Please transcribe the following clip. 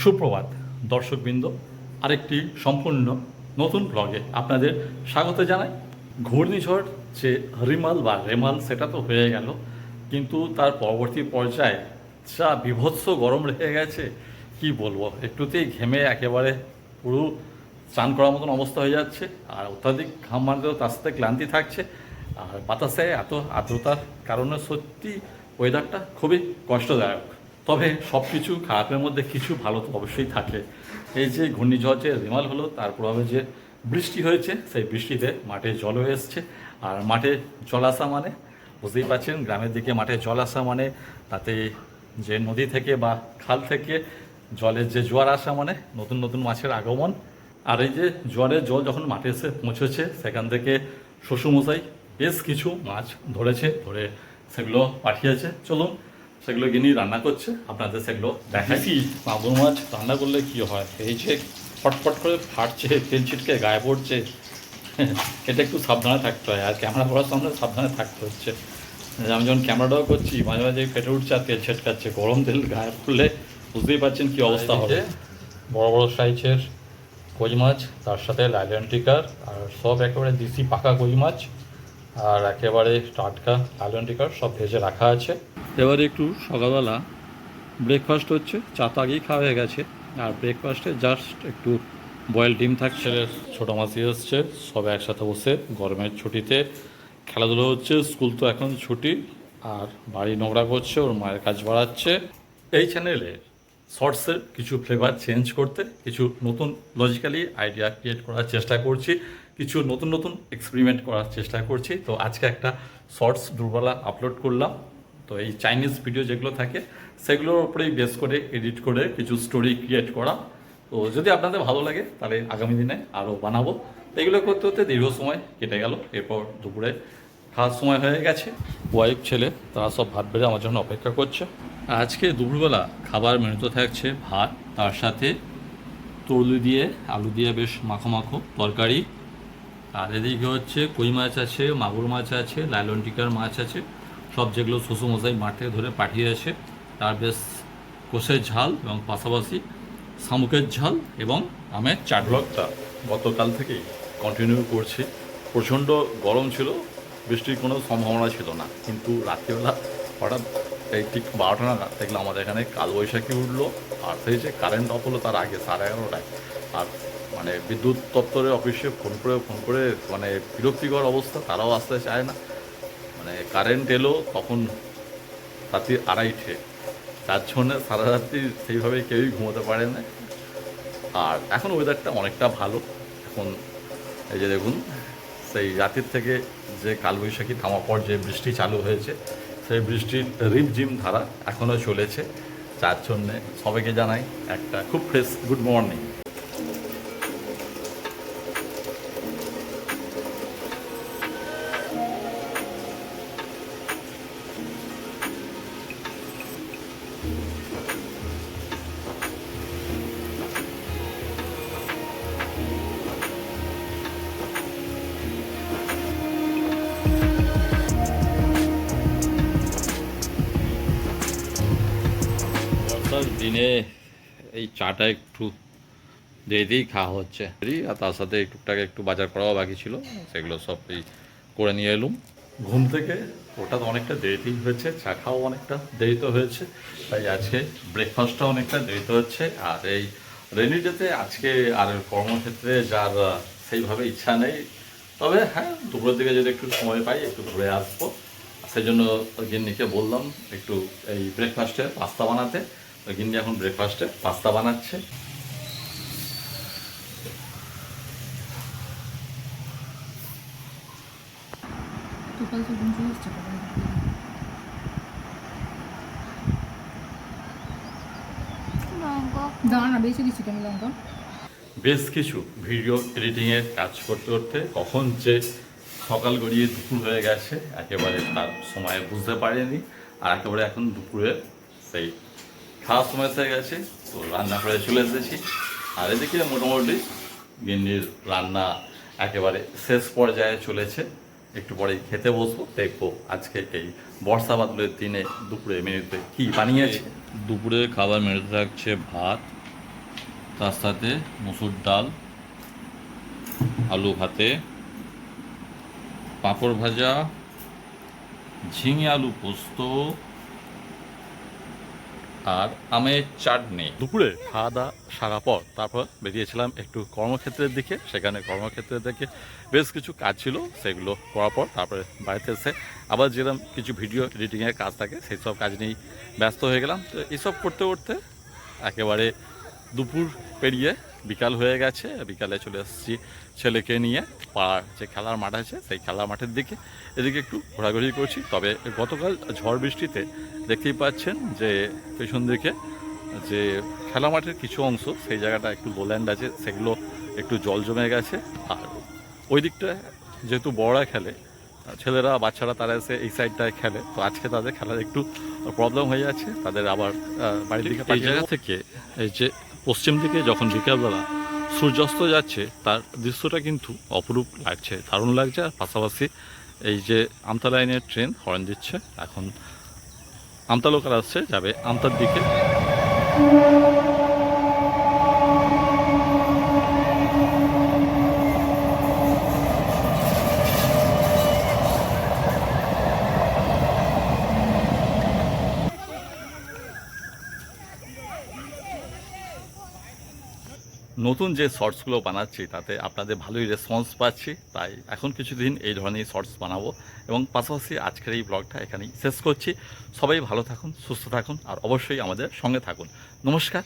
সুপ্রভাত, দর্শকবৃন্দ, আরেকটি সম্পূর্ণ নতুন ব্লগে আপনাদের স্বাগত জানাই। ঘূর্ণিঝড় যে রিমাল বা রেমাল, সেটা তো হয়ে গেল, কিন্তু তার পরবর্তী পর্যায়ে যা বিভৎস গরম রেখে গেছে, কি বলব? একটুতেই ঘেমে একেবারে পুরো চান করার মতন অবস্থা হয়ে যাচ্ছে, আর অত্যাধিক ঘাম মারতেও তার সাথে ক্লান্তি থাকছে, আর বাতাসে এত আর্দ্রতার কারণে সত্যি ওয়েদারটা খুবই কষ্টদায়ক। তবে সব কিছু খারাপের মধ্যে কিছু ভালো তো অবশ্যই থাকে। এই যে ঘূর্ণিঝড় যে রেমাল হলো, তার প্রভাবে যে বৃষ্টি হয়েছে, সেই বৃষ্টিতে মাঠে জল হয়ে এসছে। আর মাঠে জল আসা মানে বুঝতেই পারছেন, গ্রামের দিকে মাঠে জল আসা মানে তাতে যে নদী থেকে বা খাল থেকে জলের যে জোয়ার আসা মানে নতুন নতুন মাছের আগমন। আর এই যে জোয়ারের জল যখন মাঠে এসে পৌঁছেছে, সেখান থেকে শ্বশুরমশাই বেশ কিছু মাছ ধরেছে, ধরে সেগুলো পাঠিয়েছে। চলুন সেগুলো গিনি রান্না করছে। আপনাদের সেগুলো দেখাচ্ছি মাগুর মাছ রান্না করলে কি হয়? এই যে ফটফট করে ফাটছে তেল ছিটকে গায়ে পড়ছে। এটা একটু সাবধানে থাকতে হয়। আর ক্যামেরা করার সামনে সাবধানে থাকতে হচ্ছে। আমি যখন ক্যামেরাটাও করছি মাঝে মাঝে ফেটে উঠছে আর তেল ছিটকাচ্ছে। গরম তেল গায়ে পড়লে বুঝতেই পারছেন কি অবস্থা হবে। বড় বড় সাইজের কই মাছ তার সাথে লাইলেন্টিকার আর সব একেবারে দেশি পাকা কই মাছ আর একেবারে টাটকা লাইলেন্টিকার সব ভেজে রাখা আছে। এবারে একটু সকালবেলা ব্রেকফাস্ট হচ্ছে, চা তো খাওয়া হয়ে গেছে। আর ব্রেকফাস্টে জাস্ট একটু বয়েল ডিম থাকছে। ছোটো মাসি এসছে সব একসাথে বসে গরমের ছুটিতে। খেলাধুলো হচ্ছে, স্কুল তো এখন ছুটি, আর বাড়ি নোংরা করছে, ওর মায়ের কাজ বাড়াচ্ছে। এই চ্যানেলে শর্টসের কিছু ফ্লেভার চেঞ্জ করতে, কিছু নতুন লজিক্যালি আইডিয়া ক্রিয়েট করার চেষ্টা করছি, কিছু নতুন নতুন এক্সপেরিমেন্ট করার চেষ্টা করছি। তো আজকে একটা শর্টস দুর্বলা আপলোড করলাম। তো এই চাইনিজ ভিডিও যেগুলো থাকে, সেগুলোর উপরেই বেস করে এডিট করে কিছু স্টোরি ক্রিয়েট করা। তো যদি আপনাদের ভালো লাগে, তাহলে আগামী দিনে আরও বানাবো। এগুলো করতে করতে দীর্ঘ সময় কেটে গেল। এরপর দুপুরে খাওয়ার সময় হয়ে গেছে। ওয়াইফ, ছেলে, তারা সব ভাত বেড়ে আমার জন্য অপেক্ষা করছে। আজকে দুপুরবেলা খাবার মেনুতে থাকছে ভাত, তার সাথে তরুলি দিয়ে আলু দিয়ে বেশ মাখো মাখো তরকারি। আর এদিকে হচ্ছে কই মাছ আছে, মাগুর মাছ আছে, লাইলন টিকার মাছ আছে। সব যেগুলো শ্বশুরমশাই মাঠ থেকে ধরে পাঠিয়েছে তার বেশ কোষের ঝাল এবং পাশাপাশি শামুকের ঝাল এবং আমের চাট ব্লগটা গতকাল থেকেই কন্টিনিউ করছি। প্রচণ্ড গরম ছিল, বৃষ্টির কোনো সম্ভাবনা ছিল না। কিন্তু রাত্রিবেলা হঠাৎ এই ঠিক বারোটা নাগাদ দেখলাম আমাদের এখানে কালবৈশাখী উঠল, আর সেই যে কারেন্ট অফ হলো তার আগে সাড়ে এগারোটায়। আর মানে বিদ্যুৎ দপ্তরের অফিসে ফোন করে ফোন করে মানে বিরক্তিকর অবস্থা, তারাও আসতে চায় না। মানে কারেন্ট এলো, তখন রাত্রি আড়াইটে। তার জন্য সারা রাত্রি সেইভাবে কেউই ঘুমোতে পারে না। আর এখন ওয়েদারটা অনেকটা ভালো। এখন এই যে দেখুন, সেই রাতের থেকে যে কালবৈশাখী থামা পর যে বৃষ্টি চালু হয়েছে, সেই বৃষ্টির রিমঝিম ধারা এখনও চলেছে। যার জন্যে সবাইকে জানাই একটা খুব ফ্রেশ গুড মর্নিং দিনে এই চাটা একটু দেরিতেই খাওয়া হচ্ছে। আর তার সাথে টুকটাক একটু বাজার করাও বাকি ছিল, সেগুলো সব এই করে নিয়ে এলুম। ঘুম থেকে ওটা তো অনেকটা দেরিতেই হয়েছে, চা খাওয়া অনেকটা দেরিতে হয়েছে, তাই আজকে ব্রেকফাস্টটা অনেকটা দেরিতে হচ্ছে। আর এই রেনি ডেতে আজকে আর কর্মক্ষেত্রে যার সেইভাবে ইচ্ছা নেই, তবে হ্যাঁ দুপুরের দিকে যদি একটু সময় পাই, একটু ঘুরে আসব। সেই জন্য গিন্নিকে বললাম একটু এই ব্রেকফাস্টে পাস্তা বানাতে। ওই গিন্নি এখন ব্রেকফাস্টে পাস্তা বানাচ্ছে। বেশ কিছু ভিডিও এডিটিংয়ের কাজ করতে করতে কখন যে সকাল গড়িয়ে দুপুর হয়ে গেছে একেবারে তার সময় বুঝতে পারিনি। আর একেবারে এখন দুপুরে সেই খাওয়ার সময় হয়ে গেছে, তো রান্না করে চলে এসেছি। আর এদিকে মোটামুটি গিন্নির রান্না একেবারে শেষ পর্যায়ে চলেছে। একটু পরেই খেতে বসবো, দেখব আজকে এই বর্ষা বাদলের দিনে দুপুরে মেনুতে কি বানিয়েছে। দুপুরে খাবার মেনুতে থাকছে ভাত, তার সাথে মুসুর ডাল, আলু ভাতে, পাঁপড় ভাজা, ঝিঙে আলু পোস্ত আর আমের চাটনি। দুপুরে খাওয়া দাওয়া সারা পর তারপর বেরিয়েছিলাম একটু কর্মক্ষেত্রের দিকে। সেখানে কর্মক্ষেত্রের দিকে বেশ কিছু কাজ ছিল, সেগুলো করার পর তারপরে বাড়িতে এসে আবার যেরকম কিছু ভিডিও এডিটিংয়ের কাজ থাকে, সেই সব কাজ নিয়েই ব্যস্ত হয়ে গেলাম। তো এইসব করতে করতে একেবারে দুপুর পেরিয়ে বিকাল হয়ে গেছে বিকালে চলে আসছি ছেলেকে নিয়ে। পাড়ার যে খেলার মাঠ আছে সেই খেলার মাঠের দিকে। এদিকে একটু ঘোরাঘুরি করছি তবে গতকাল ঝড় বৃষ্টিতে দেখতেই পাচ্ছেন যে পেছন দিকে যে খেলা মাঠের কিছু অংশ সেই জায়গাটা একটু লোল্যান্ড আছে সেগুলো একটু জল জমে গেছে। আর ওই দিকটা যেহেতু বড়রা খেলে ছেলেরা বাচ্চারা তারা এসে এই সাইডটায় খেলে তো আজকে তাদের খেলার একটু প্রবলেম হয়ে যাচ্ছে। তাদের আবার বাড়ির দিকে এই জায়গা থেকে এই যে পশ্চিম দিকে যখন বিকালবেলা সূর্যাস্ত যাচ্ছে, তার দৃশ্যটা কিন্তু অপরূপ লাগছে, দারুণ লাগছে। আর পাশাপাশি এই যে আমতা লাইনের ট্রেন হর্ন দিচ্ছে, এখন আমতা লোকাল আসছে, যাবে আমতার দিকে। নতুন যে শর্টসগুলো বানাচ্ছি, তাতে আপনাদের ভালোই রেসপন্স পাচ্ছি। তাই এখন কিছুদিন এই ধরনের শর্টস বানাবো এবং পাশাপাশি আজকের এই ব্লগটা এখানেই শেষ করছি। সবাই ভালো থাকুন, সুস্থ থাকুন, আর অবশ্যই আমাদের সঙ্গে থাকুন। নমস্কার।